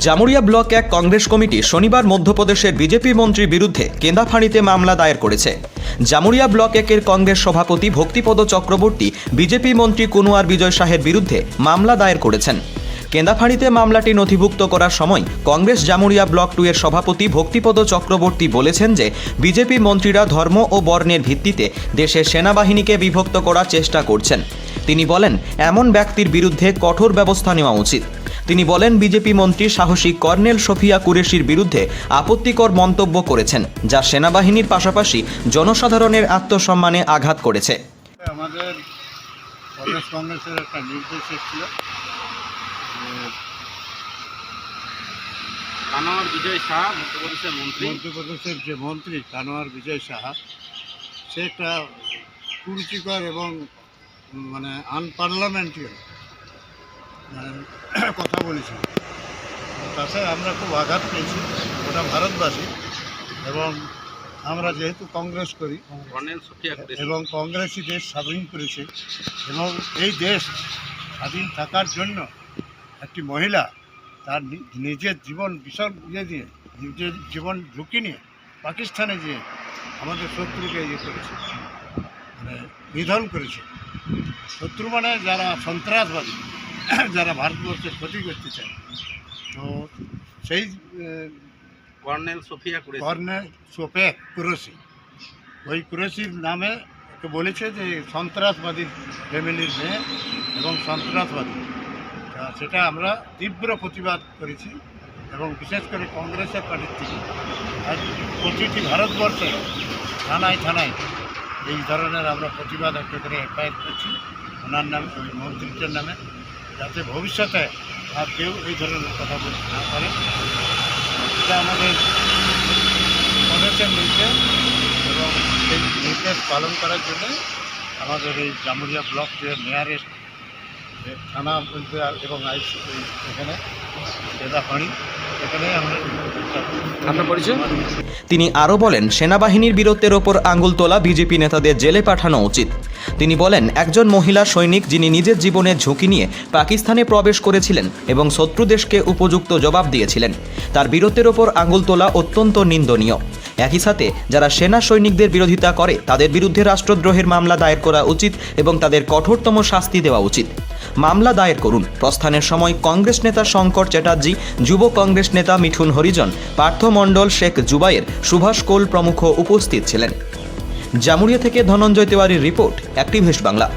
Jamuria block এক Congress committee শনিবার মধ্যপ্রদেশের বিজেপি মন্ত্রীর বিরুদ্ধে কেন্দাফাঁড়িতে মামলা দায়ের করেছে। জামুরিয়া ব্লক একের কংগ্রেস সভাপতি ভক্তিপদ চক্রবর্তী, বিজেপি মন্ত্রী কুনওয়ার বিজয় শাহের বিরুদ্ধে মামলা দায়ের করেছেন। কেন্দাফাঁড়িতে মামলাটি নথিভুক্ত করার সময় কংগ্রেস জামুরিয়া ব্লক টু এর সভাপতি ভক্তিপদ চক্রবর্তী বলেছেন যে, বিজেপি মন্ত্রীরা ধর্ম ও বর্ণের ভিত্তিতে দেশের সেনাবাহিনীকে বিভক্ত করার চেষ্টা করছেন। তিনি বলেন এমন ব্যক্তির বিরুদ্ধে কঠোর ব্যবস্থা নেওয়া উচিত। তিনি বলেন বিজেপি মন্ত্রী সাহসী কর্নেল সফিয়া কুরেশির বিরুদ্ধে আপত্তিকর মন্তব্য করেছেন যা সেনাবাহিনীর পাশাপাশি জনসাধারণের আত্মসম্মানে আঘাত করেছে। আমাদের প্রদেশ কংগ্রেসের একটা নির্দেশ এসেছিল কানোয়ার বিজয় শাহ মধ্যপ্রদেশের মন্ত্রী। মধ্যপ্রদেশের যে মন্ত্রী কানোয়ার বিজয় সাহা সে একটা কুরুচিকর এবং মানে আনপার্লামেন্টারি মানে কথা বলেছিল তাতে আমরা খুব আঘাত পেয়েছি ওটা ভারতবাসী এবং আমরা যেহেতু কংগ্রেস করি এবং কংগ্রেসই দেশ স্বাধীন করেছে এবং এই দেশ স্বাধীন থাকার জন্য একটি মহিলা তার নিজের জীবন বিশাল ইয়ে দিয়ে, নিজের জীবন ঝুঁকি নিয়ে পাকিস্তানে যেয়ে আমাদের শত্রুকে ইয়ে করেছে মানে নিধন করেছে। শত্রু মানে যারা সন্ত্রাসবাদী যারা ভারতবর্ষের ক্ষতি করতে চায়। তো সেই কর্নেল সুফিয়া কুরেশি। কর্নেল সোপে কুরসি ওই কুরসির নামে ওকে বলেছে যে সন্ত্রাসবাদীর ফ্যামিলির মেয়ে এবং সন্ত্রাসবাদী। সেটা আমরা তীব্র প্রতিবাদ করেছি এবং বিশেষ করে কংগ্রেসের পার্টির থেকে। আর প্রতিটি ভারতবর্ষে থানায় থানায় এই ধরনের আমরা প্রতিবাদ একটা করে এফআইআর করছি। ওনার নামে, ওই নামে। যাতে ভবিষ্যতে আর কেউ এই ধরনের কথা বলতে না পারে। এটা আমাদের প্রদেশের নির্দেশ এবং সেই নির্দেশ পালন করার জন্য আমাদের এই জামুরিয়া ব্লক মেয়ারের থানা এবং আইসি এখানে বেদাপাড়ি এখানে আমরা তিনি আরও বলেন, সেনাবাহিনীর বীরত্বের ওপর আঙ্গুল তোলা বিজেপি নেতাদের জেলে পাঠানো উচিত। তিনি বলেন, একজন মহিলা সৈনিক যিনি নিজের জীবনের ঝুঁকি নিয়ে পাকিস্তানে প্রবেশ করেছিলেন এবং শত্রু দেশকে উপযুক্ত জবাব দিয়েছিলেন, তার বীরত্বের ওপর আঙ্গুল তোলা অত্যন্ত নিন্দনীয়। একই সাথে যারা সেনা সৈনিকদের বিরোধিতা করে, তাদের বিরুদ্ধে রাষ্ট্রদ্রোহের মামলা দায়ের করা উচিত এবং তাদের কঠোরতম শাস্তি দেওয়া উচিত। মামলা দায়ের করুন। প্রস্থানের সময় কংগ্রেস নেতা শঙ্কর চ্যাটার্জি, যুব কংগ্রেস নেতা মিঠুন হরিজন, পার্থ মণ্ডল শেখ জুবাইর সুভাষ কোল প্রমুখ উপস্থিত ছিলেন। জামুরিয়া থেকে ধনঞ্জয় তেওয়ারির রিপোর্ট অ্যাক্টিভিস্ট বাংলা